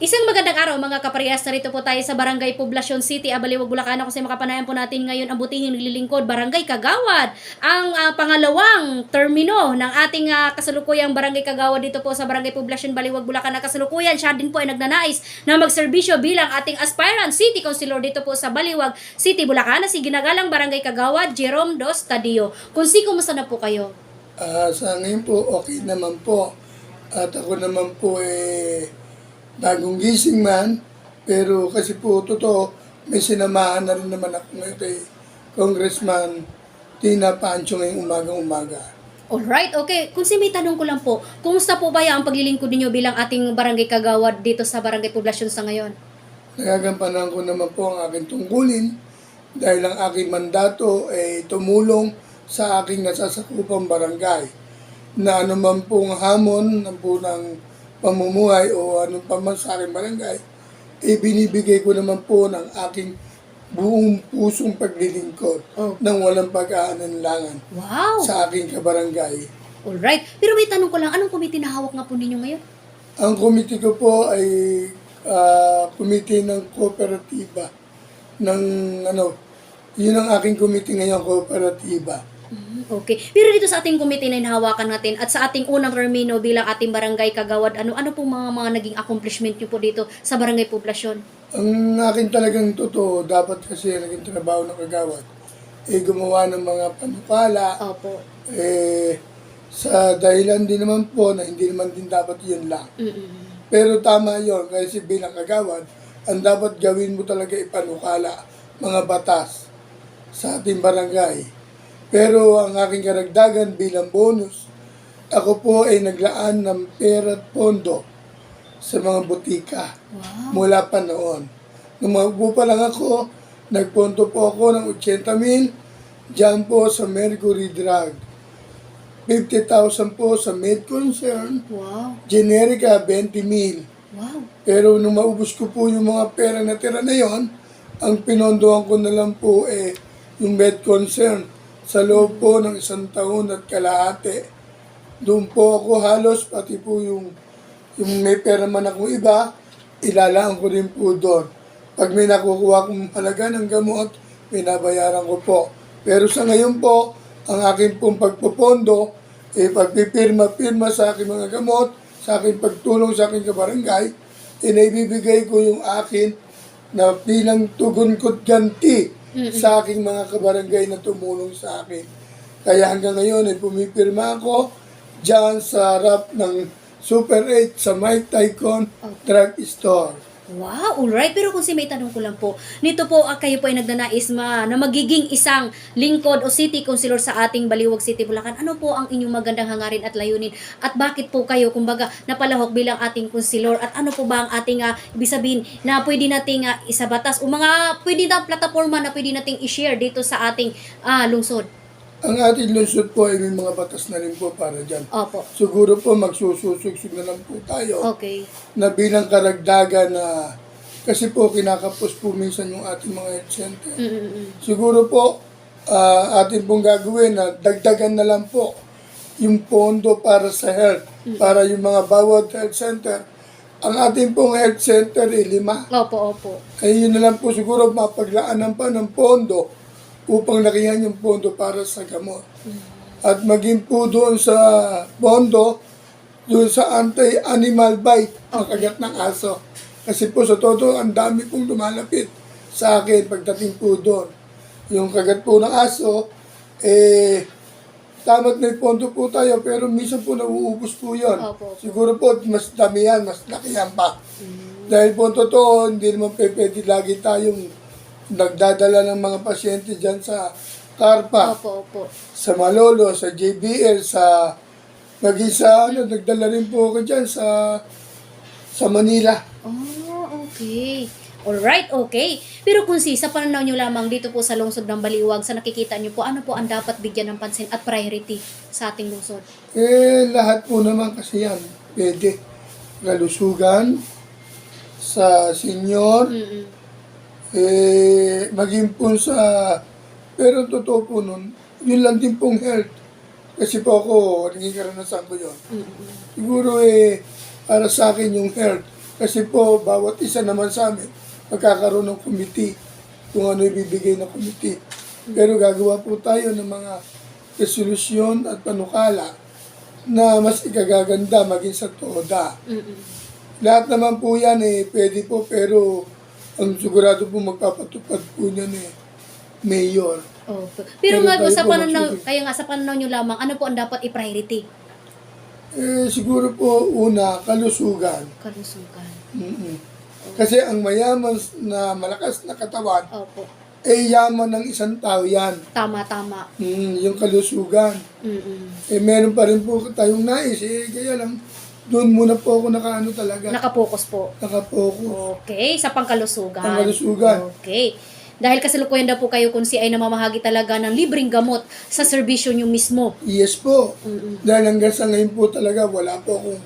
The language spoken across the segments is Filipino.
Isang magandang araw mga kaparehas, narito po tayo sa Barangay Poblacion City, Abaliwag, Bulacan. Kasi makapanayan po natin ngayon ang butihing naglilingkod, Barangay Kagawad. Ang ah, pangalawang termino ng ating ah, kasalukuyang Barangay Kagawad dito po sa Barangay Poblacion, Baliwag, Bulacan na kasalukuyan. Siya din po ay nagnanais na magserbisyo bilang ating aspirant City Councilor dito po sa Baliwag City, Bulacan na si ginagalang Barangay Kagawad, Jerome Dos Tadio. Kung si, kumusta na po kayo? Ah, sa ngayon po, okay naman po. At ako naman po eh, bagong gising man. Pero kasi po, totoo, may sinamahan na rin naman ako ngayon kay Congressman Tina Pancho ngayong umagang-umaga. Alright, okay. Kung si may tanong ko lang po, kumusta po ba yung paglilingkod ninyo bilang ating barangay kagawad dito sa barangay poblasyon sa ngayon? Nagagampanan ko naman po ang aking tungkulin dahil ang aking mandato ay tumulong sa aking nasasakupang barangay na anuman pong hamon ng po ng pamumuhay o anong paman sa aking barangay, eh binibigay ko naman po ng aking buong pusong paglilingkod Oh. ng walang pag-aananlangan Wow! sa aking kabarangay. Alright. Pero may tanong ko lang, anong committee na hawak nga po ninyo ngayon? Ang committee ko po ay ah, committee ng kooperatiba ng ano, yun ang aking committee ngayon, kooperatiba. Mm, Okay. Pero dito sa ating committee na hinahawakan natin at sa ating unang termino bilang ating barangay kagawad, ano ano pong mga mga naging accomplishment niyo po dito sa barangay poblasyon? Ang akin talagang totoo, dapat kasi naging trabaho ng kagawad, eh gumawa ng mga panukala, Opo. eh sa dahilan din naman po na hindi naman din dapat yun lang. Mm-mm. Pero tama yon kasi bilang kagawad, ang dapat gawin mo talaga ipanukala mga batas sa ating barangay. Pero ang aking karagdagan bilang bonus, ako po ay naglaan ng pera at pondo sa mga butika Wow. mula pa noon. Nung magupo pa lang ako, nagponto po ako ng 80 mil dyan po sa Mercury Drug. 50,000 po sa Med Concern, Wow. Generica 20 mil. Wow. Pero nung maubos ko po yung mga pera na tira na yon, ang pinondohan ko na lang po eh yung med concern sa loob po ng isang taon at kalahati. Doon po ako halos pati po yung yung may pera man akong iba, ilalaan ko rin po doon. Pag may nakukuha kong halaga ng gamot, binabayaran ko po. Pero sa ngayon po, ang aking pong pagpopondo, eh, pagpipirma-pirma sa aking mga gamot, sa aking pagtulong sa aking kabarangay, eh, naibibigay ko yung akin na bilang tugon ko't ganti sa aking mga kabarangay na tumulong sa akin. Kaya hanggang ngayon, eh, pumipirma ako dyan sa harap ng Super 8 sa Mike Tycoon Drug Store. Wow, alright. Pero kung si may tanong ko lang po, nito po ah, kayo po ay nagnanais ma, na magiging isang lingkod o city councilor sa ating Baliwag City, Bulacan. Ano po ang inyong magandang hangarin at layunin? At bakit po kayo, kumbaga, napalahok bilang ating councilor? At ano po ba ang ating, uh, ibig sabihin, na pwede nating ah, isabatas o mga pwede na plataforma na pwede nating i-share dito sa ating ah, lungsod? Ang ating lungsod po ay may mga batas na rin po para dyan. Opo. Siguro po magsususugsug na lang po tayo Okay. na bilang karagdagan na kasi po kinakapos po minsan yung ating mga health center. Mm-mm. Siguro po ah, atin pong gagawin na dagdagan na lang po yung pondo para sa health, para yung mga bawat health center. Ang ating pong health center ay lima. Opo, opo. Ay yun na lang po siguro mapaglaanan pa ng pondo upang lakihan yung pondo para sa gamot. At maging po doon sa pondo, doon sa anti-animal bite, ang kagat ng aso. Kasi po sa todo, ang dami pong lumalapit sa akin pagdating po doon. Yung kagat po ng aso, eh, tamat may pondo po tayo, pero minsan po nauubos po yun. Opo. Siguro po, mas dami yan, mas laki yan pa. Dahil po totoo, hindi naman pwede lagi tayong nagdadala ng mga pasyente dyan sa Carpa, Opo, opo. sa Malolo, sa JBL, sa maging sa ano, nagdala rin po ako dyan sa sa Manila. Oh, okay. Alright, okay. Pero kung si, sa pananaw nyo lamang dito po sa lungsod ng Baliwag, sa nakikita nyo po, ano po ang dapat bigyan ng pansin at priority sa ating lungsod? Eh, lahat po naman kasi yan, pwede. Kalusugan, sa senior, Mm-mm. Eh, maging po sa, pero totoo po nun, yun lang din pong health. Kasi po ako, naging karanasan ko yun. Mm-mm. Siguro eh, para sa akin yung health, Kasi po, bawat isa naman sa amin, magkakaroon ng committee kung ano ibibigay ng committee. Pero gagawa po tayo ng mga resolusyon at panukala na mas ikagaganda maging sa TODA. Mm-mm. Lahat naman po yan eh, pwede po, pero ang sigurado po magpapatupad po niyan eh, mayor. Opo. Pero Pero nga tayo sa po pananaw, kaya nga sa pananaw nyo lamang, ano po ang dapat i-priority? Eh, siguro po, una, kalusugan. Kalusugan. Mm-mm. Kasi ang mayaman na malakas na katawan, Opo. eh yaman ng isang tao yan. Tama, tama. Mm, yung kalusugan. Mm-mm. Eh meron pa rin po tayong nais, eh kaya lang, doon muna po ako nakaano talaga, Nakapokus po. nakapokus. Okay, sa pangkalusugan. Pangkalusugan. Okay. Dahil kasalukuyan daw po kayo kung si ay namamahagi talaga ng libreng gamot sa serbisyo nyo mismo. Yes po. Mm-mm. Dahil hanggang sa ngayon po talaga, wala po akong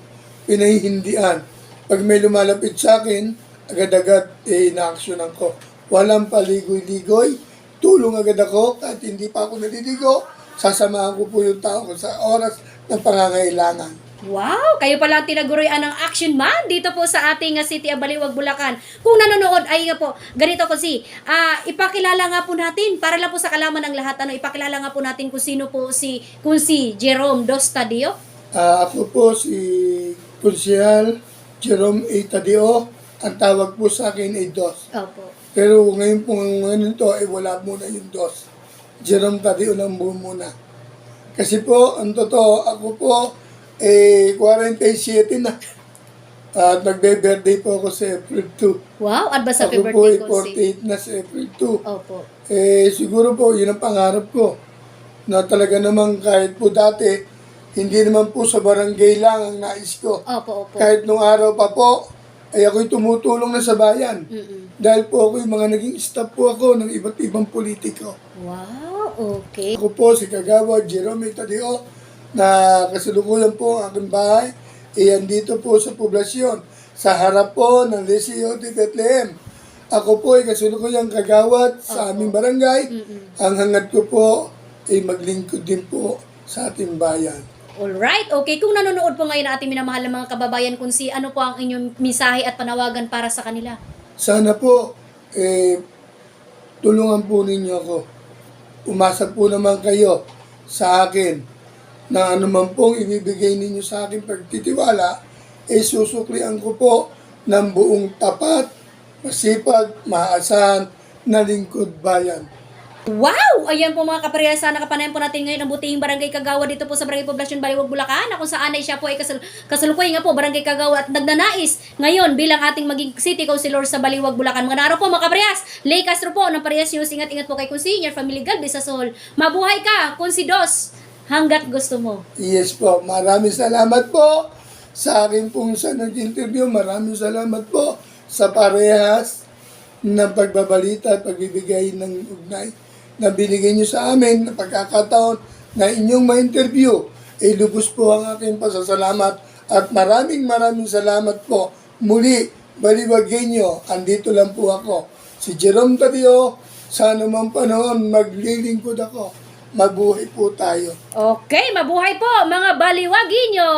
pinahihindian. Pag may lumalapit sa akin, agad-agad eh, inaaksyonan ko. Walang paligoy-ligoy, tulong agad ako, kahit hindi pa ako naliligo, sasamahan ko po yung tao ko sa oras ng pangangailangan. Wow! Kayo pala ang tinaguruan ng Action Man dito po sa ating uh, City of Baliwag, Bulacan. Kung nanonood, ay nga po, ganito ko si, ah, ipakilala nga po natin, para lang po sa kalaman ng lahat, ano, ipakilala nga po natin kung sino po si, kung si Jerome Dos Tadio. Ah, ako po si Kunsihal Jerome A. Tadeo. Ang tawag po sa akin ay Dos. Opo. Pero ngayon po, ngayon ito, ay wala muna yung dos. Jerome Tadeo lang muna. Kasi po, ang totoo, ako po, eh, 47 na. At nagbe-birthday po ako sa April 2. Wow! Advance happy Ako po ay birthday ko si... 48 na sa April 2. Opo. Eh, siguro po, yun ang pangarap ko. Na talaga namang kahit po dati, hindi naman po sa barangay lang ang nais ko. Opo, opo. Kahit nung araw pa po, ay ako'y tumutulong na sa bayan. Mm-mm. Dahil po ako yung mga naging staff po ako ng iba't ibang politiko. Wow! Okay. Ako po si Kagawa Jerome Tadeo na kasalukuyan po ang aking bahay. Iyan dito po sa poblasyon sa harap po ng Liceo de Bethlehem. Ako po ay kasalukuyang kagawad sa aming barangay. Ang hangad ko po ay maglingkod din po sa ating bayan. Alright, okay. Kung nanonood po ngayon ang ating minamahal ng mga kababayan, kung si ano po ang inyong mensahe at panawagan para sa kanila. Sana po, eh, tulungan po ninyo ako. Umasa po naman kayo sa akin na anuman pong ibibigay ninyo sa akin pagtitiwala, eh susuklian ko po ng buong tapat, masipag, maasahan na lingkod bayan. Wow! Ayan po mga kaparehas, sana kapanayan po natin ngayon ang butihing barangay Kagawa dito po sa Barangay Poblasyon Baliwag, Bulacan na kung saan ay siya po ay kasal kasalukuy nga po Barangay Kagawa at nagnanais ngayon bilang ating maging city councilor sa Baliwag, Bulacan. Mga naro po mga kaparehas, Lay Castro po ng Parehas News. Ingat-ingat po kay your family God, sa soul. Mabuhay ka, Kunsi Dos, hanggat gusto mo. Yes po, maraming salamat po sa akin pong sa nag-interview. Maraming salamat po sa parehas ng pagbabalita at pagbibigay ng ugnay na binigay niyo sa amin na pagkakataon na inyong ma-interview. Eh, lubos po ang aking pasasalamat at maraming maraming salamat po. Muli, baliwagin niyo, andito lang po ako. Si Jerome Tadio, sa anumang panahon, maglilingkod ako. Mabuhay po tayo. Okay, mabuhay po mga baliwagin nyo!